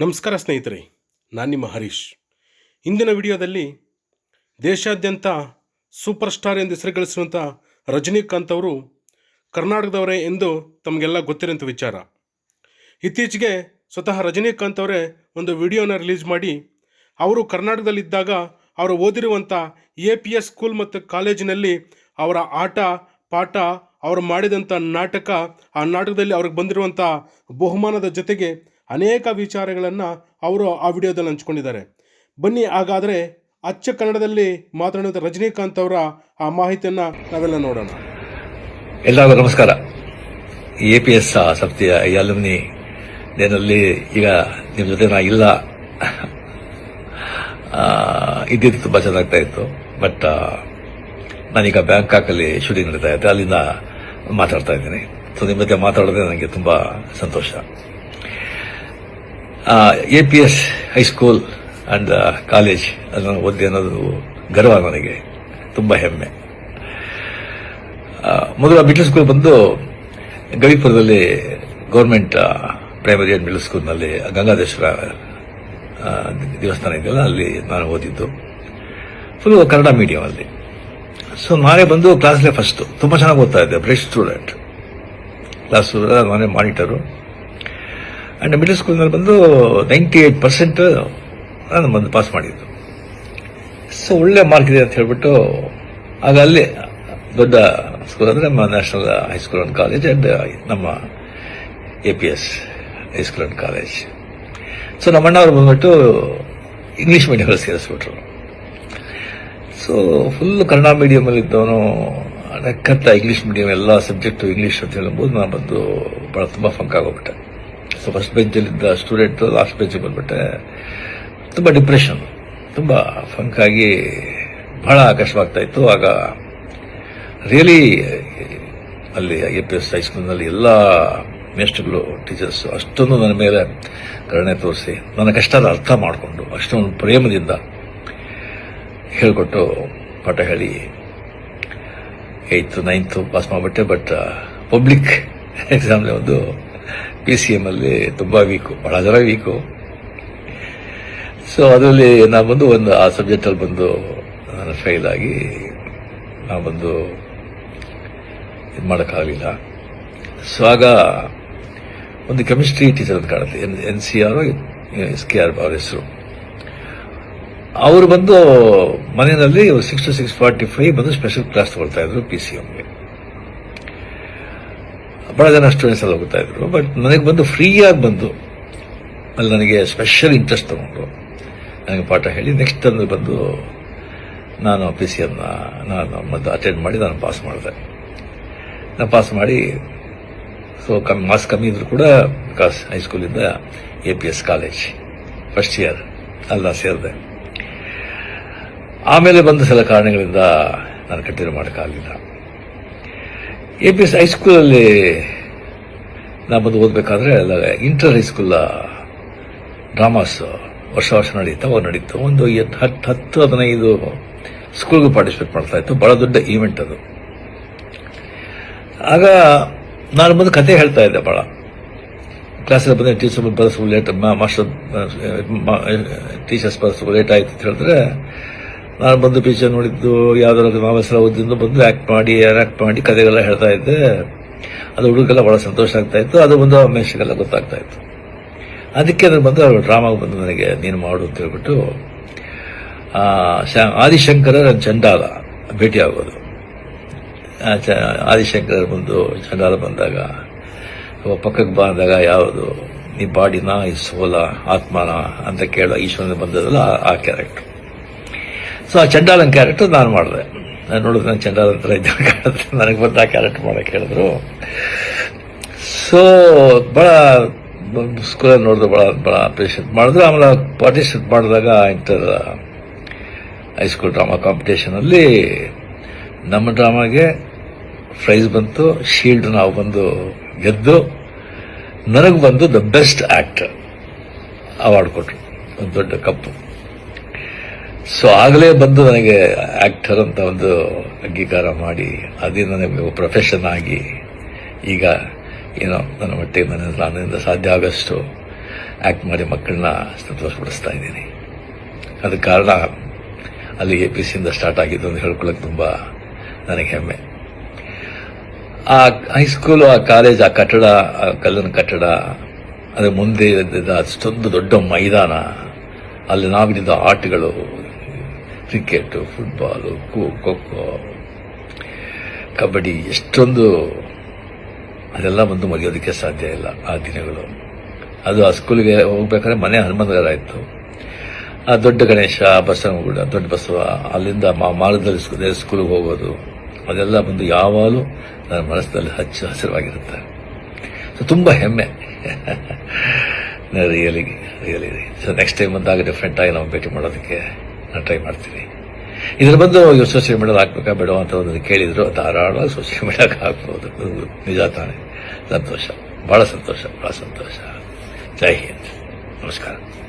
ನಮಸ್ಕಾರ ಸ್ನೇಹಿತರೆ, ನಾನು ನಿಮ್ಮ ಹರೀಶ್. ಇಂದಿನ ವಿಡಿಯೋದಲ್ಲಿ ದೇಶಾದ್ಯಂತ ಸೂಪರ್ ಸ್ಟಾರ್ ಎಂದು ಹೆಸರುಗಳಿಸಿರುವಂಥ ರಜನಿಕಾಂತ್ ಅವರು ಕರ್ನಾಟಕದವರೇ ಎಂದು ತಮಗೆಲ್ಲ ಗೊತ್ತಿರೋಂಥ ವಿಚಾರ. ಇತ್ತೀಚೆಗೆ ಸ್ವತಃ ರಜನಿಕಾಂತ್ ಅವರೇ ಒಂದು ವಿಡಿಯೋನ ರಿಲೀಸ್ ಮಾಡಿ ಅವರು ಕರ್ನಾಟಕದಲ್ಲಿದ್ದಾಗ ಅವರು ಓದಿರುವಂಥ ಎ ಪಿ ಎಸ್ ಸ್ಕೂಲ್ ಮತ್ತು ಕಾಲೇಜಿನಲ್ಲಿ ಅವರ ಆಟ, ಪಾಠ, ಅವರು ಮಾಡಿದಂಥ ನಾಟಕ ಆ ನಾಟಕದಲ್ಲಿ ಅವ್ರಿಗೆ ಬಂದಿರುವಂಥ ಬಹುಮಾನದ ಜೊತೆಗೆ ಅನೇಕ ವಿಚಾರಗಳನ್ನು ಅವರು ಆ ವಿಡಿಯೋದಲ್ಲಿ ಹಂಚ್ಕೊಂಡಿದ್ದಾರೆ. ಬನ್ನಿ, ಹಾಗಾದರೆ ಅಚ್ಚ ಕನ್ನಡದಲ್ಲಿ ಮಾತನಾಡಿದ ರಜನಿಕಾಂತ್ ಅವರ ಆ ಮಾಹಿತಿಯನ್ನು ನಾವೆಲ್ಲ ನೋಡೋಣ. ಎಲ್ಲರಿಗೂ ನಮಸ್ಕಾರ. ಎ ಪಿ ಎಸ್ ಸಂಸ್ಥೆಯ ಈ ಅಲುಮಿನಿ ನಲ್ಲಿ ಈಗ ನಿಮ್ಮ ಜೊತೆ ನಾ ಇಲ್ಲ. ಇದ್ದಿದ್ದು ತುಂಬ ಚೆನ್ನಾಗ್ತಾ ಇತ್ತು. ಬಟ್ ನಾನೀಗ ಬ್ಯಾಂಕಾಕಲ್ಲಿ ಶೂಟಿಂಗ್ ನಡೀತಾ ಇದ್ದೆ ಅಲ್ಲಿಂದ ಮಾತಾಡ್ತಾ ಇದ್ದೀನಿ. ಸೊ ನಿಮ್ಮ ಜೊತೆ ಮಾತಾಡೋದೇ ನನಗೆ ತುಂಬ ಸಂತೋಷ. A P S high school and college ಅದನ್ನು ಓದಿ ಅನ್ನೋದು ಗರ್ವ ನನಗೆ. ತುಂಬ ಹೆಮ್ಮೆ. ಮೊದಲ ಮಿಡ್ಲ್ ಸ್ಕೂಲ್ ಬಂದು ಗವಿಪುರದಲ್ಲಿ ಗೌರ್ಮೆಂಟ್ ಪ್ರೈಮರಿ ಅಂಡ್ ಮಿಡ್ಲ್ ಸ್ಕೂಲ್ನಲ್ಲಿ ಗಂಗಾಧೇಶ್ವರ ದೇವಸ್ಥಾನ ಇದೆಯಲ್ಲ, ಅಲ್ಲಿ ನಾನು ಓದಿದ್ದು. ಫುಲ್ ಕನ್ನಡ ಮೀಡಿಯಂ ಅಲ್ಲಿ. ಸೊ ನಾನೇ ಬಂದು ಕ್ಲಾಸ್ಲೇ ಫಸ್ಟ್ ತುಂಬ ಚೆನ್ನಾಗಿ ಓದ್ತಾ ಇದ್ದೆ ಬ್ರೆಸ್ಟ್ ಸ್ಟೂಡೆಂಟ್ ಕ್ಲಾಸ್ ನಾನೇ ಮಾನಿಟರು ಆ್ಯಂಡ್ ಮಿಡಲ್ ಸ್ಕೂಲ್ನಲ್ಲಿ ಬಂದು ನೈಂಟಿ ಏಯ್ಟ್ ಪರ್ಸೆಂಟ್ ನಾನು ಬಂದು ಪಾಸ್ ಮಾಡಿದ್ದು. ಸೊ ಒಳ್ಳೆ ಮಾರ್ಕ್ ಇದೆ ಅಂತ ಹೇಳಿಬಿಟ್ಟು, ಆಗ ಅಲ್ಲಿ ದೊಡ್ಡ ಸ್ಕೂಲ್ ಅಂದರೆ ನಮ್ಮ national high school and college and ನಮ್ಮ A P S high school and college so ನಮ್ಮ ಅವರು ಬಂದ್ಬಿಟ್ಟು ಇಂಗ್ಲೀಷ್ ಮೀಡಿಯಮಲ್ಲಿ ಸೇರಿಸ್ಬಿಟ್ರು. ಸೊ ಫುಲ್ ಕನ್ನಡ ಮೀಡಿಯಮಲ್ಲಿ ಇದ್ದವನು ಅಡಕ್ಕಂತ ಇಂಗ್ಲೀಷ್ ಮೀಡಿಯಂ ಎಲ್ಲ ಸಬ್ಜೆಕ್ಟು ಇಂಗ್ಲೀಷ್ ಅಂತ ಹೇಳ್ಬೋದು ನಾನು ಬಂದು ಭಾಳ ತುಂಬ ಫಂಕ್ ಆಗೋಗ್ಬಿಟ್ಟೆ ಫಸ್ಟ್ ಬೆಂಚಲ್ಲಿದ್ದ ಸ್ಟೂಡೆಂಟ್ ಲಾಸ್ಟ್ ಬೆಂಚಿಗೆ ಬಂದ್ಬಿಟ್ಟೆ. ತುಂಬ ಡಿಪ್ರೆಷನ್ ತುಂಬ ಫಂಕ್ ಆಗಿ ಬಹಳ ಕಷ್ಟವಾಗ್ತಾ ಇತ್ತು. ಆಗ ರಿಯಲಿ ಅಲ್ಲಿ ಐ ಪಿ ಎಸ್ ಹೈಸ್ಕೂಲ್ನಲ್ಲಿ ಎಲ್ಲ ಮೇಸ್ಟ್ಗಳು ಟೀಚರ್ಸ್ ಅಷ್ಟೊಂದು ನನ್ನ ಮೇಲೆ ಕರುಣೆ ತೋರಿಸಿ, ನನ್ನ ಕಷ್ಟದ ಅರ್ಥ ಮಾಡಿಕೊಂಡು ಅಷ್ಟೊಂದು ಪ್ರೇಮದಿಂದ ಹೇಳಿಕೊಟ್ಟು ಪಾಠ ಹೇಳಿ ಏಯ್ತು ನೈನ್ತು ಪಾಸ್ ಮಾಡಿಬಿಟ್ಟೆ. ಬಟ್ ಪಬ್ಲಿಕ್ ಎಕ್ಸಾಮ್ಲಿ ಒಂದು ಪಿ ಸಿ ಎಮ್ಮಲ್ಲಿ ತುಂಬ ವೀಕು ಬಹಳ ಜನ ವೀಕು ಸೊ ಅದರಲ್ಲಿ ನಾನು ಬಂದು ಒಂದು, ಆ ಸಬ್ಜೆಕ್ಟಲ್ಲಿ ಬಂದು ನಾನು ಫೇಲ್ ಆಗಿ, ನಾನು ಬಂದು ಇದು ಮಾಡೋಕ್ಕಾಗಲಿಲ್ಲ. ಸೊ ಆಗ ಒಂದು ಕೆಮಿಸ್ಟ್ರಿ ಟೀಚರ್ ಅಂತ ಕಾಣುತ್ತೆ, N N C R S K R ಅವ್ರ ಹೆಸರು. ಅವರು ಬಂದು ಮನೆಯಲ್ಲಿ six to six forty five ಬಂದು ಸ್ಪೆಷಲ್ ಕ್ಲಾಸ್ ತಗೊಳ್ತಾ ಇದ್ರು ಪಿ ಸಿ ಎಮ್ಗೆ ಬಹಳ ಜನ ಸ್ಟೂಡೆಂಟ್ಸ್ ಅಲ್ಲಿ ಹೋಗ್ತಾ ಇದ್ರು. ಬಟ್ ನನಗೆ ಬಂದು ಫ್ರೀಯಾಗಿ ಬಂದು ಅಲ್ಲಿ ನನಗೆ ಸ್ಪೆಷಲ್ ಇಂಟ್ರೆಸ್ಟ್ ತಗೊಂಡು ನನಗೆ ಪಾಠ ಹೇಳಿ ನೆಕ್ಸ್ಟ್ ಅಂದ್ರೆ ಬಂದು ನಾನು ಪಿ ಸಿ ಎಮ್ನ ನಾನು ಮತ್ತೆ ಅಟೆಂಡ್ ಮಾಡಿ ನಾನು ಪಾಸ್ ಮಾಡಿದೆ. ನಾನು ಪಾಸ್ ಮಾಡಿ ಸೊ ಕಮ್ಮಿ ಮಾರ್ಕ್ಸ್ ಕಮ್ಮಿ ಇದ್ರು ಕೂಡ because ಹೈಸ್ಕೂಲಿಂದ A P S college first year ಅಲ್ಲ ಸೇರಿದೆ. ಆಮೇಲೆ ಬಂದ ಸಲ ಕಾರಣಗಳಿಂದ ನಾನು ಕಂಟಿನ್ಯೂ ಮಾಡೋಕ್ಕಾಗಲಿಲ್ಲ ಎ ಪಿ ಎಸ್ ಹೈಸ್ಕೂಲಲ್ಲಿ ನಾನು ಬಂದು ಓದಬೇಕಾದ್ರೆ ಇಂಟರ್ ಹೈಸ್ಕೂಲ ಡ್ರಾಮಾಸ್ ವರ್ಷ ವರ್ಷ ನಡೀತಾ ನಡೀತು, ಒಂದು ಹತ್ತು ಹತ್ತು, ಹದಿನೈದು ಸ್ಕೂಲ್ಗೂ ಪಾರ್ಟಿಸಿಪೇಟ್ ಮಾಡ್ತಾ ಇತ್ತು. ಬಹಳ ದೊಡ್ಡ ಈವೆಂಟ್ ಅದು. ಆಗ ನಾನು ಬಂದು ಕತೆ ಹೇಳ್ತಾ ಇದ್ದೆ ಭಾಳ ಕ್ಲಾಸಲ್ಲಿ ಬಂದರೆ ಟೀಚರ್ ಬರೆಸು ಲೇಟ್ ಮಾಸ್ಟರ್ ಟೀಚರ್ಸ್ ಬರೆಸು ಲೇಟ್ ಆಯಿತು ಅಂತ ಹೇಳಿದ್ರೆ ನಾನು ಬಂದು ಪಿಕ್ಚರ್ ನೋಡಿದ್ದು, ಯಾವ್ದಾದ್ರು ನಾವೆಲ್ಲ ಓದಿದ್ದು ಬಂದು ಆ್ಯಕ್ಟ್ ಮಾಡಿ ಆ್ಯಕ್ಟ್ ಮಾಡಿ ಕತೆಗೆಲ್ಲ ಹೇಳ್ತಾ ಇದ್ದೆ. ಅದು ಹುಡುಗೆಲ್ಲ ಭಾಳ ಸಂತೋಷ ಆಗ್ತಾ ಇತ್ತು. ಅದು ಬಂದು ಮೆಸ್ಸಿಗೆಲ್ಲ ಗೊತ್ತಾಗ್ತಾ ಇತ್ತು. ಅದಕ್ಕೆ ಅದು ಬಂದು ಅವರು ಡ್ರಾಮಾಗೆ ಬಂದು ನನಗೆ, ನೀನು ಮಾಡು ಅಂತ ಹೇಳ್ಬಿಟ್ಟು ಆದಿಶಂಕರ ನನ್ನ ಚಂಡಾಲ ಭೇಟಿ ಆಗೋದು ಆದಿಶಂಕರ್ ಬಂದು ಚಂಡಾಲ ಬಂದಾಗ ಪಕ್ಕಕ್ಕೆ ಬಂದಾಗ ಯಾವುದು? ನೀ ಬಾಡಿನ, ಈ ಸೋಲ, ಆತ್ಮನ ಅಂತ ಕೇಳೋ ಈಶ್ವರನ ಬಂದದಲ್ಲ ಆ ಕ್ಯಾರೆಕ್ಟರ್ ಸೊ ಆ ಚಂಡಾಲನ್ ಕ್ಯಾರೆಕ್ಟರ್ ನಾನು ಮಾಡಿದೆ. ನಾನು ನೋಡಿದ್ರೆ ನಾನು ಚಂಡಾಲನ್ ಥರ ಇದ್ದ ಕಾಣುತ್ತೆ. ನನಗೆ ಬಂದು ಆ ಕ್ಯಾರೆಕ್ಟರ್ ಮಾಡಕ್ಕೆ ಹೇಳಿದ್ರು. ಸೊ ಭಾಳ ಸ್ಕೂಲಲ್ಲಿ ನೋಡಿದ್ರು ಭಾಳ ಭಾಳ ಅಪ್ರಿಷಿಯೇಟ್ ಮಾಡಿದ್ರು, ಆಮೇಲೆ ಪಾರ್ಟಿಸಿಪೇಟ್ ಮಾಡಿದಾಗ ಇಂಟರ್ ಹೈಸ್ಕೂಲ್ ಡ್ರಾಮಾ ಕಾಂಪಿಟೇಷನಲ್ಲಿ ನಮ್ಮ ಡ್ರಾಮಾಗೆ ಪ್ರೈಸ್ ಬಂತು. ಶೀಲ್ಡ್ ನಾವು ಬಂದು ಗೆದ್ದು, ನನಗೆ ಬಂದು ದ ಬೆಸ್ಟ್ ಆ್ಯಕ್ಟರ್ ಅವಾರ್ಡ್ ಕೊಟ್ಟರು ಒಂದು ದೊಡ್ಡ ಕಪ್ಪು. ಸೊ ಆಗಲೇ ಬಂದು ನನಗೆ ಆಕ್ಟರ್ ಅಂತ ಒಂದು ಅಂಗೀಕಾರ ಮಾಡಿ, ಅದೇ ನನಗೆ ಪ್ರೊಫೆಷನ್ ಆಗಿ, ಈಗ ಏನೋ ನನ್ನ ಮಟ್ಟಿಗೆ ನನ್ನ ನನ್ನಿಂದ ಸಾಧ್ಯ ಆಗಷ್ಟು ಆಕ್ಟ್ ಮಾಡಿ ಮಕ್ಕಳನ್ನ ಸಂತೋಷಪಡಿಸ್ತಾ ಇದ್ದೀನಿ. ಅದ ಕಾರಣ, ಅಲ್ಲಿ ಎ ಪಿ ಸಿಯಿಂದ ಸ್ಟಾರ್ಟ್ ಆಗಿದ್ದು ಅಂತ ಹೇಳ್ಕೊಳ್ಳೋಕೆ ತುಂಬ ನನಗೆ ಹೆಮ್ಮೆ. ಆ ಹೈಸ್ಕೂಲು ಆ ಕಾಲೇಜ್ ಆ ಕಟ್ಟಡ, ಆ ಕಲ್ಲಿನ ಕಟ್ಟಡ ಅದರ ಮುಂದೆ ಇದ್ದಿದ್ದ ಅಷ್ಟೊಂದು ದೊಡ್ಡ ಮೈದಾನ, ಅಲ್ಲಿ ನಾವಿದ್ದ ಆಟಗಳು ಕ್ರಿಕೆಟ್ ಫುಟ್ಬಾಲು ಖೋ ಖೋ ಕಬಡ್ಡಿ ಎಷ್ಟೊಂದು ಅದೆಲ್ಲ ಬಂದು ಮುಗಿಯೋದಕ್ಕೆ ಸಾಧ್ಯ ಇಲ್ಲ ಆ ದಿನಗಳು. ಅದು ಆ ಸ್ಕೂಲಿಗೆ ಹೋಗ್ಬೇಕಾದ್ರೆ ಮನೆ ಹನುಮಂತಗಾರ ಇತ್ತು ಆ ದೊಡ್ಡ ಗಣೇಶ ಬಸವನಗುಡ ದೊಡ್ಡ ಬಸವ, ಅಲ್ಲಿಂದ ಮಾಲದಲ್ಲಿ ಸ್ಕೂಲ್ಗೆ ಸ್ಕೂ- ಸ್ಕೂಲಿಗೆ ಹೋಗೋದು, ಅದೆಲ್ಲ ಬಂದು ಯಾವಾಗಲೂ ನನ್ನ ಮನಸ್ಸಿನಲ್ಲಿ ಹಚ್ಚ ಹಸಿರವಾಗಿರುತ್ತೆ ಸೊ ತುಂಬ ಹೆಮ್ಮೆ. Really really so next time ಬಂದಾಗ ಡಿಫ್ರೆಂಟ್ ಆಗಿ ನಾವು ಭೇಟಿ ಮಾಡೋದಕ್ಕೆ ನಾನು ಟ್ರೈ ಮಾಡ್ತೀನಿ. ಇದ್ರ ಬಂದು ಇವ್ರು ಸೋಷಿಯಲ್ ಮೀಡಿಯಾದ ಹಾಕ್ಬೇಕಾ ಬೇಡ ಅಂತ ಒಂದು ಕೇಳಿದ್ರು, ಧಾರಾಳವಾಗಿ ಸೋಷಿಯಲ್ ಮೀಡಿಯಾಗೆ ಹಾಕ್ಬೋದು. ನಿಜ ತಾನೆ. ಸಂತೋಷ. ಭಾಳ ಸಂತೋಷ. ಭಾಳ ಸಂತೋಷ. ಜೈ ಹಿಂದ್. ನಮಸ್ಕಾರ.